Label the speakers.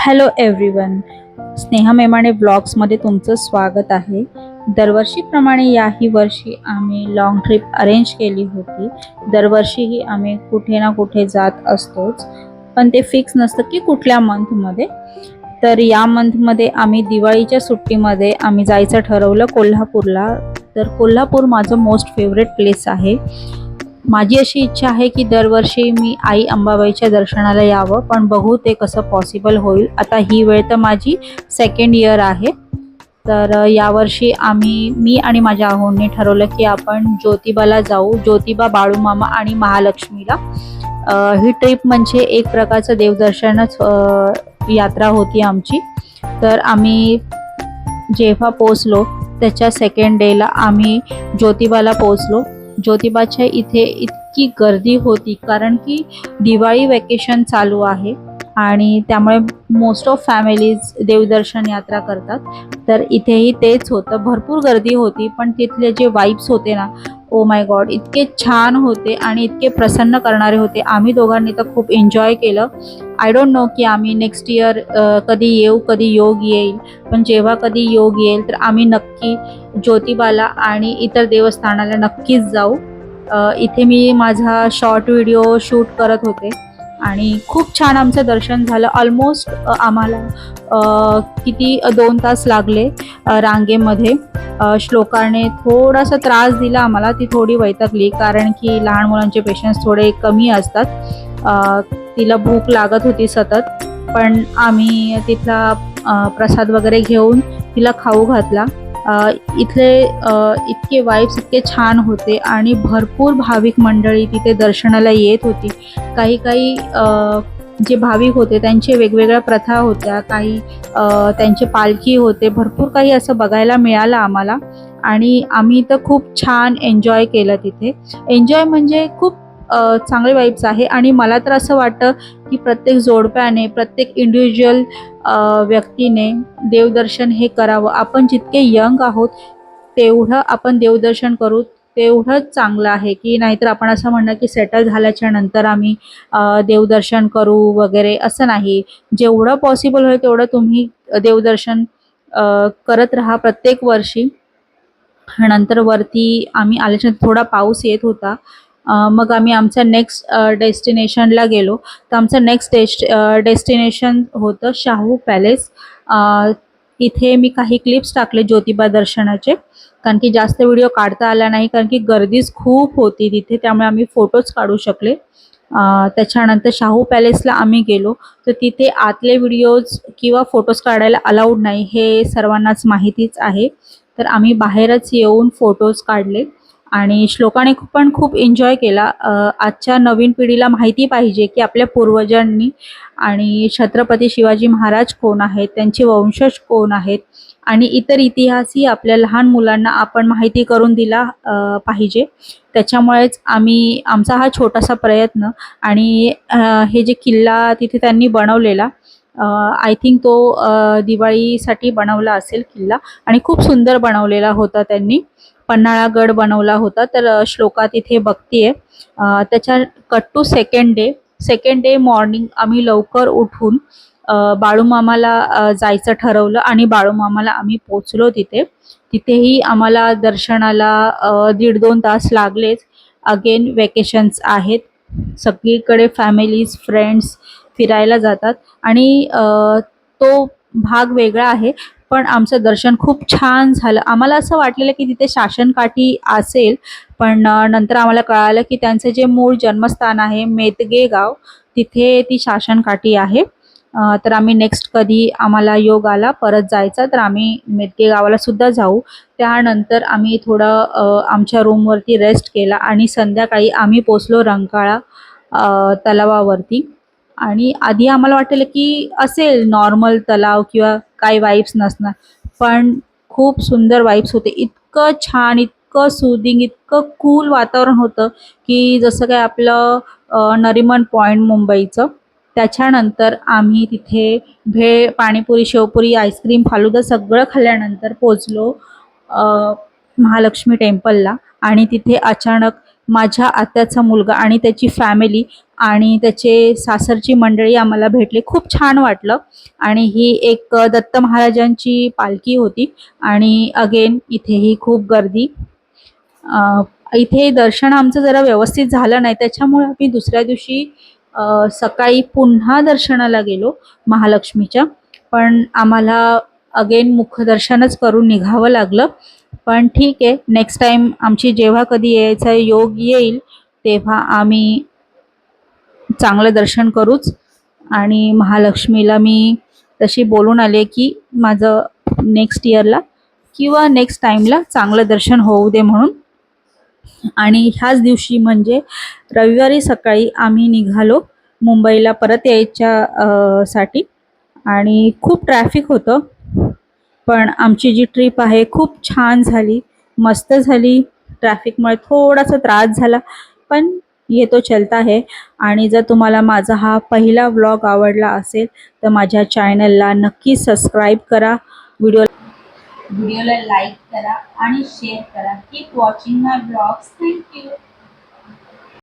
Speaker 1: Hello everyone Sneha Memane ब्लॉग्समध्ये तुमचं स्वागत आहे. दरवर्षीप्रमाणे याही वर्षी आम्ही लॉंग ट्रिप अरेंज केली होती. दरवर्षीही आम्ही कुठे ना कुठे जात असतोच. पण ते फिक्स नसतं की कुठल्या मंथमध्ये तर या मंथमध्ये आम्ही दिवाळीच्या सुट्टीमध्ये आम्ही जायचं ठरवलं कोल्हापूरला. तर कोल्हापूर माझं मोस्ट फेवरेट प्लेस आहे. माझी अशी इच्छा आहे की दरवर्षी मी आई अंबाबाईच्या दर्शनाला यावं पण बघू ते कसं पॉसिबल होईल. आता ही वेळ तर माझी सेकंड इयर आहे. तर यावर्षी आम्ही मी आणि माझ्या आहोंनी ठरवलं की आपण ज्योतिबाला जाऊ. ज्योतिबा बाळूमामा आणि महालक्ष्मीला. ही ट्रिप म्हणजे एक प्रकारचं देवदर्शनच यात्रा होती आमची. तर आम्ही जेव्हा पोचलो त्याच्या सेकंड डेला आम्ही ज्योतिबाला पोचलो ज्योतिबाच्या इथे इतकी गर्दी होती कारण की दिवाळी वेकेशन चालू आहे आणि त्यामुळे मोस्ट ऑफ फॅमिलीज देवदर्शन यात्रा करतात. तर इथेही तेच होतं. भरपूर गर्दी होती पण तिथले जे वाईब्स होते ना ओ माय गॉड इतके छान होते आणि इतके प्रसन्न करणारे होते. आम्ही दोघांनी तर खूप एन्जॉय केलं. आय डोंट नो की आम्ही नेक्स्ट इयर कधी येऊ कधी योग येईल. पण जेव्हा कधी योग येईल तर आम्ही नक्की ज्योतिबाला आणि इतर देवस्थानाला नक्कीच जाऊ. इथे मी माझा शॉर्ट व्हिडिओ शूट करत होते. आणि खूप छान आमचं दर्शन झालं. ऑलमोस्ट आम्हाला किती दोन तास लागले रांगेमध्ये. श्लोकाने थोडासा त्रास दिला आम्हाला ती थोडी वैतकली कारण की लहान मुलांचे पेशन्स थोडे कमी असतात. तिला भूक लागत होती सतत पण आम्ही तिथला प्रसाद वगैरे घेऊन तिला खाऊ घातला. इथले इतके वाईब्स इतके छान होते आणि भरपूर भाविक मंडळी तिथे दर्शनाला येत होती. काही काही जे भाविक होते त्यांचे वेगवेगळ्या प्रथा होत्या. काही त्यांचे पालखी होते. भरपूर काही असं बघायला मिळालं आम्हाला. आणि आम्ही तर खूप छान एन्जॉय केलं तिथे. एन्जॉय म्हणजे खूप चांगले वाईब्स आहे. आणि मला तर असं वाटतं की प्रत्येक जोडप्याने प्रत्येक इंडिव्हिज्युअल व्यक्तीने देवदर्शन हे करावं. आपण जितके यंग आहोत तेवढं आपण देवदर्शन करू. तेवढंच चांगलं आहे की नाहीतर आपण असं म्हणणं की सेटल झाल्याच्यानंतर आम्ही देवदर्शन करू वगैरे असं नाही. जेवढं पॉसिबल होईल तेवढं तुम्ही देवदर्शन करत राहा प्रत्येक वर्षी. नंतर वरती आम्ही आल्याच्या थोडा पाऊस येत होता. मग आम्ही आमच्या नेक्स्ट डेस्टिनेशनला गेलो. तर आमचं नेक्स्ट डेस्ट डेस्टिनेशन होतं शाहू पॅलेस इथे मी काही क्लिप्स टाकले ज्योतिबा दर्शनाचे. कारण की जास्त व्हिडिओ काढता आला नाही कारण की गर्दीच खूप होती तिथे त्यामुळे आम्ही फोटोज काढू शकले. त्याच्यानंतर शाहू पॅलेसला आम्ही गेलो. तर तिथे आतले व्हिडिओज किंवा फोटोज काढायला अलाउड नाही हे सर्वांनाच माहितीच आहे. तर आम्ही बाहेरच येऊन फोटोज काढले. आणि श्लोकाने खूप- पण खूप एन्जॉय केला. आजच्या नवीन पिढीला माहिती पाहिजे की आपल्या पूर्वजांनी आणि छत्रपती शिवाजी महाराज कोण आहेत त्यांचे वंशज कोण आहेत आणि इतर इतिहासही आपल्या लहान मुलांना आपण माहिती करून दिला पाहिजे. त्याच्यामुळेच आम्ही आमचा हा छोटासा प्रयत्न आणि हे जे किल्ला तिथे त्यांनी बनवलेला आय थिंक तो दिवाळीसाठी बनवला असेल किल्ला आणि खूप सुंदर बनवलेला होता त्यांनी. पन्हाळा गड बनवला होता. तर श्लोका तिथे बघतीये त्याच्या cut to second day second day morning आम्ही लवकर उठून बाळूमामाला जायचं ठरवलं आणि बाळूमामाला आम्ही पोचलो तिथे. तिथेही आम्हाला दर्शनाला दीड दोन तास लागलेच. अगेन वेकेशन्स आहेत. सगळीकडे फॅमिलीज फ्रेंड्स फिरायला जातात. आणि तो भाग वेगळा आहे. पण आमचं दर्शन खूप छान झालं. आम्हाला असं वाटलेलं की तिथे शासनकाठी असेल पण नंतर आम्हाला कळालं की त्यांचं जे मूळ जन्मस्थान आहे मेतगे गाव तिथे ती शासनकाठी आहे. तर आम्ही नेक्स्ट कधी आम्हाला योग आला परत जायचा तर आम्ही मेतके गावाला सुद्धा जाऊ. त्यानंतर आम्ही थोडं आमच्या रूमवरती रेस्ट केला आणि संध्याकाळी आम्ही पोचलो रंकाळा तलावावरती. आणि आधी आम्हाला वाटलेलं की असेल नॉर्मल तलाव किंवा काही वाईब्स नसणार. पण खूप सुंदर वाईब्स होते. इतकं छान इतकं सुदिंग इतकं कूल वातावरण होतं की जसं काय आपलं नरिमन पॉईंट मुंबईचं. त्याच्यानंतर आम्ही तिथे भेळ पाणीपुरी शेवपुरी आईस्क्रीम फालुदा सगळं खाल्ल्यानंतर पोचलो महालक्ष्मी टेम्पलला आणि तिथे अचानक माझ्या आत्याचा मुलगा आणि त्याची फॅमिली आणि त्याचे सासरची मंडळी आम्हाला भेटले. खूप छान वाटलं. आणि ही एक दत्त महाराजांची पालखी होती. आणि अगेन इथेही खूप गर्दी. इथे दर्शन आमचं जरा व्यवस्थित झालं नाही. त्याच्यामुळे आम्ही दुसऱ्या दिवशी सकाळी पुन्हा दर्शनाला गेलो महालक्ष्मीच्या. पण आम्हाला अगेन मुखदर्शनच करून निघावं लागलं. पण ठीक आहे नेक्स्ट टाईम आमची जेव्हा कधी यायचा योग येईल तेव्हा आम्ही चांगलं दर्शन करूच. आणि महालक्ष्मीला मी तशी बोलून आले की माझं नेक्स्ट इयरला किंवा नेक्स्ट टाईमला चांगलं दर्शन होऊ दे म्हणून. आणि ह्याच दिवशी म्हणजे रविवारी सकाळी आम्ही निघालो मुंबईला परत यायच्या साठी. आणि खूप ट्रॅफिक होतं. पण आमची जी ट्रिप आहे खूप छान झाली. मस्त झाली. ट्रॅफिकमुळे थोडासा त्रास झाला पण ये तो चलता है. आणि जर तुम्हाला माझा हा पहिला व्लॉग आवडला असेल तर माझ्या चॅनलला नक्की सबस्क्राईब करा. व्हिडिओ व्हिडिओला लाईक करा आणि शेअर करा. Keep watching my vlogs thank you